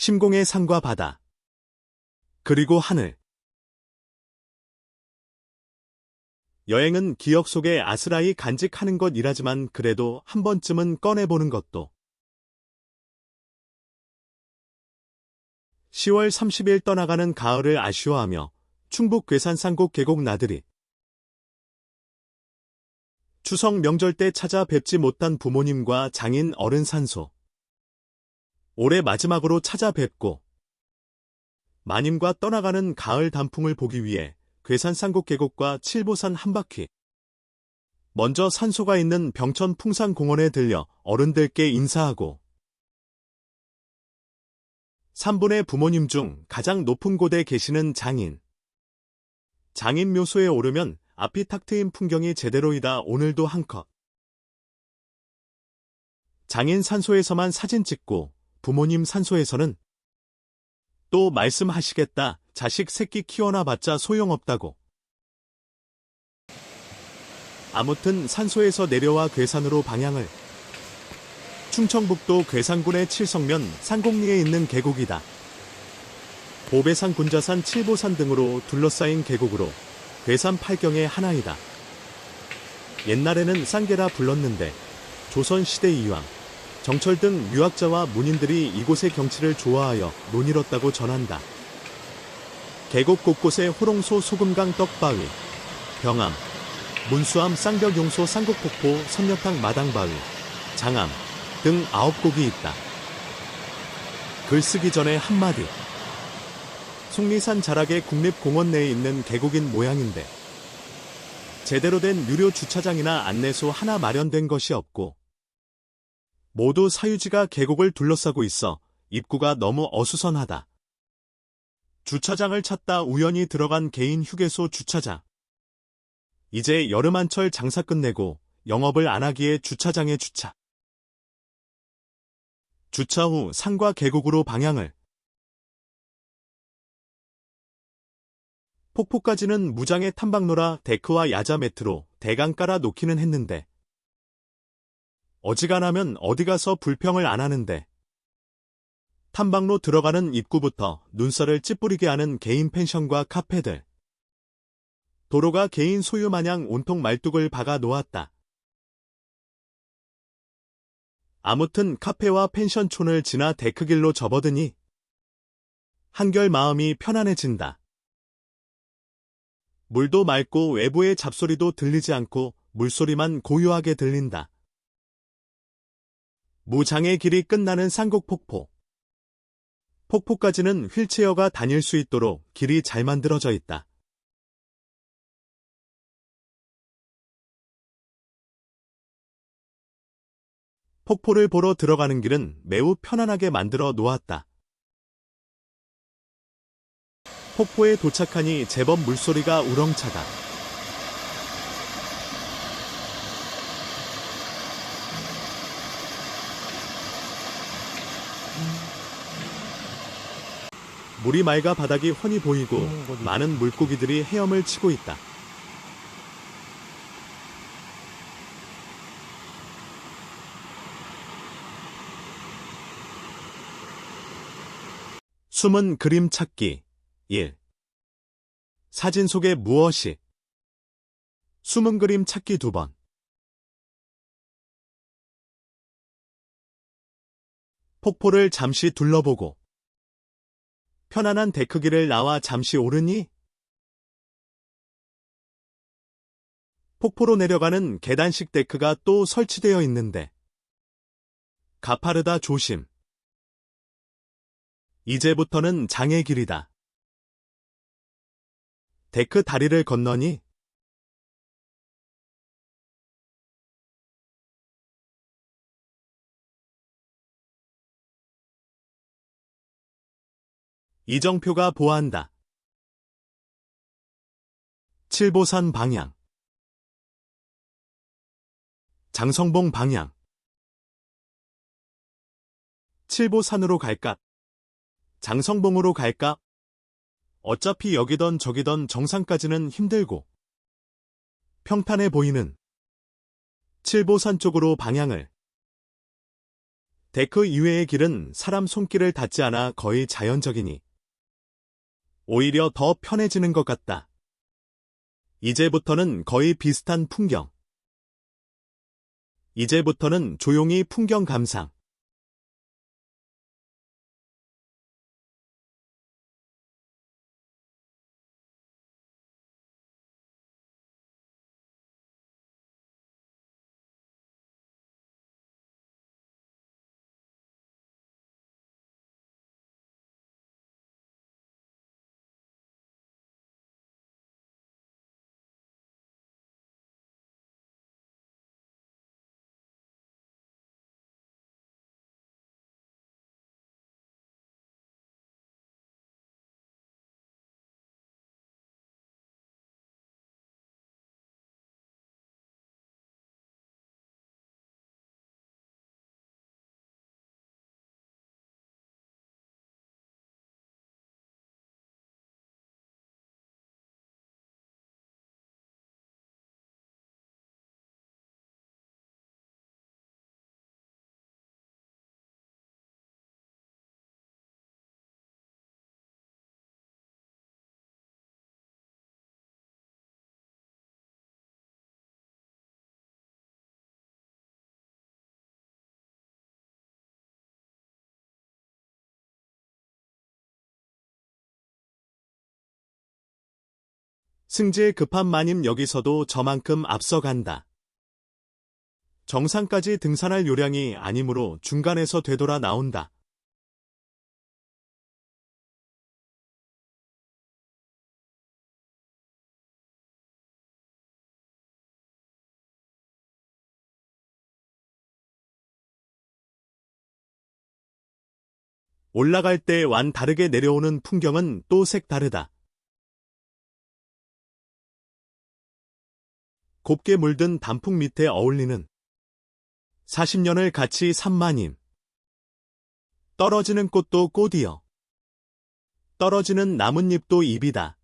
심공의 산과 바다. 그리고 하늘. 여행은 기억 속에 아스라이 간직하는 것이라지만 그래도 한 번쯤은 꺼내보는 것도. 10월 30일 떠나가는 가을을 아쉬워하며 충북 괴산 산곡 계곡 나들이. 추석 명절 때 찾아뵙지 못한 부모님과 장인 어른 산소. 올해 마지막으로 찾아뵙고 마님과 떠나가는 가을 단풍을 보기 위해 괴산 산곡 계곡과 칠보산 한 바퀴. 먼저 산소가 있는 병천 풍산공원에 들려 어른들께 인사하고 3분의 부모님 중 가장 높은 곳에 계시는 장인. 장인 묘소에 오르면 앞이 탁 트인 풍경이 제대로이다 오늘도 한 컷. 장인 산소에서만 사진 찍고 부모님 산소에서는 또 말씀하시겠다. 자식 새끼 키워놔 봤자 소용없다고. 아무튼 산소에서 내려와 괴산으로 방향을 충청북도 괴산군의 칠성면 산곡리에 있는 계곡이다. 보배산 군자산 칠보산 등으로 둘러싸인 계곡으로 괴산 팔경의 하나이다. 옛날에는 쌍계라 불렀는데 조선시대 이왕 정철 등 유학자와 문인들이 이곳의 경치를 좋아하여 논이뤘다고 전한다. 계곡 곳곳에 호롱소 소금강 떡바위, 병암, 문수암 쌍벽 용소 쌍곡폭포 선녀탕 마당바위, 장암 등 아홉 곡이 있다. 글 쓰기 전에 한마디. 속리산 자락의 국립공원 내에 있는 계곡인 모양인데 제대로 된 유료 주차장이나 안내소 하나 마련된 것이 없고 모두 사유지가 계곡을 둘러싸고 있어 입구가 너무 어수선하다. 주차장을 찾다 우연히 들어간 개인 휴게소 주차장. 이제 여름 한철 장사 끝내고 영업을 안 하기에 주차장에 주차. 주차 후 산과 계곡으로 방향을. 폭포까지는 무장의 탐방로라 데크와 야자 매트로 대강 깔아 놓기는 했는데 어지간하면 어디 가서 불평을 안 하는데 탐방로 들어가는 입구부터 눈살을 찌푸리게 하는 개인 펜션과 카페들. 도로가 개인 소유 마냥 온통 말뚝을 박아 놓았다. 아무튼 카페와 펜션촌을 지나 데크길로 접어드니 한결 마음이 편안해진다. 물도 맑고 외부의 잡소리도 들리지 않고 물소리만 고요하게 들린다. 무장의 길이 끝나는 산곡폭포. 폭포까지는 휠체어가 다닐 수 있도록 길이 잘 만들어져 있다. 폭포를 보러 들어가는 길은 매우 편안하게 만들어 놓았다. 폭포에 도착하니 제법 물소리가 우렁차다. 물이 맑아 바닥이 훤히 보이고 많은 물고기들이 헤엄을 치고 있다. 숨은 그림 찾기 1. 사진 속에 무엇이 숨은 그림 찾기 2번 폭포를 잠시 둘러보고 편안한 데크길을 나와 잠시 오르니 폭포로 내려가는 계단식 데크가 또 설치되어 있는데 가파르다 조심. 이제부터는 장의 길이다. 데크 다리를 건너니 이정표가 보한다. 칠보산 방향 장성봉 방향 칠보산으로 갈까? 장성봉으로 갈까? 어차피 여기던 저기던 정상까지는 힘들고 평탄해 보이는 칠보산 쪽으로 방향을 데크 이외의 길은 사람 손길을 닿지 않아 거의 자연적이니 오히려 더 편해지는 것 같다. 이제부터는 거의 비슷한 풍경. 이제부터는 조용히 풍경 감상. 승지의 급한 마님 여기서도 저만큼 앞서간다. 정상까지 등산할 요량이 아니므로 중간에서 되돌아 나온다. 올라갈 때완 다르게 내려오는 풍경은 또 색다르다. 곱게 물든 단풍 밑에 어울리는 40년을 같이 산마님. 떨어지는 꽃도 꽃이여. 떨어지는 나뭇잎도 잎이다.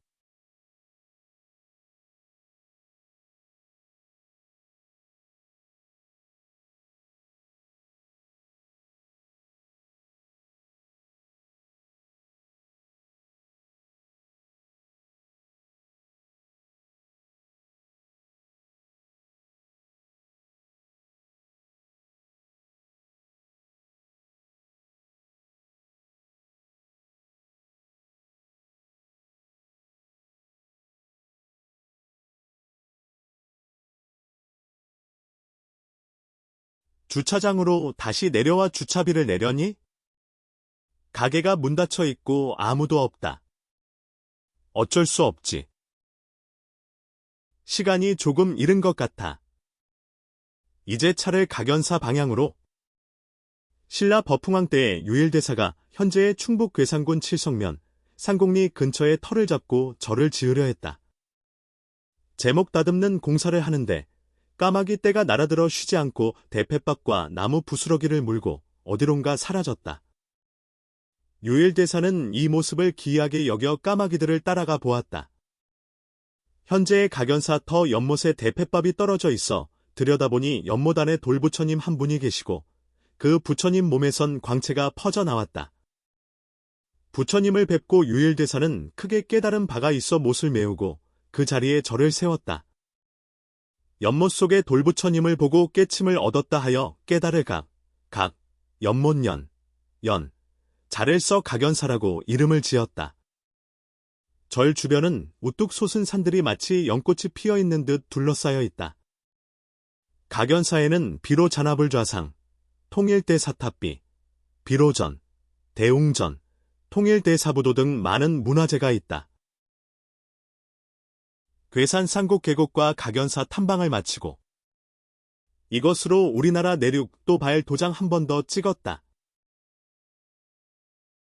주차장으로 다시 내려와 주차비를 내려니? 가게가 문 닫혀 있고 아무도 없다. 어쩔 수 없지. 시간이 조금 이른 것 같아. 이제 차를 각연사 방향으로. 신라 버풍왕 때의 유일대사가 현재의 충북 괴산군 칠성면 상곡리 근처에 터를 잡고 절을 지으려 했다. 제목 다듬는 공사를 하는데 까마귀 떼가 날아들어 쉬지 않고 대패밥과 나무 부스러기를 물고 어디론가 사라졌다. 유일대사는 이 모습을 기이하게 여겨 까마귀들을 따라가 보았다. 현재의 각연사 터 연못에 대패밥이 떨어져 있어 들여다보니 연못 안에 돌부처님 한 분이 계시고 그 부처님 몸에선 광채가 퍼져 나왔다. 부처님을 뵙고 유일대사는 크게 깨달은 바가 있어 못을 메우고 그 자리에 절을 세웠다. 연못 속의 돌부처님을 보고 깨침을 얻었다 하여 깨달을 각, 각, 연못년, 연, 자를 써 각연사라고 이름을 지었다. 절 주변은 우뚝 솟은 산들이 마치 연꽃이 피어 있는 듯 둘러싸여 있다. 각연사에는 비로 잔압을 좌상, 통일대 사탑비, 비로전, 대웅전, 통일대 사부도 등 많은 문화재가 있다. 괴산 상곡 계곡과 각연사 탐방을 마치고 이것으로 우리나라 내륙 또 발 도장 한 번 더 찍었다.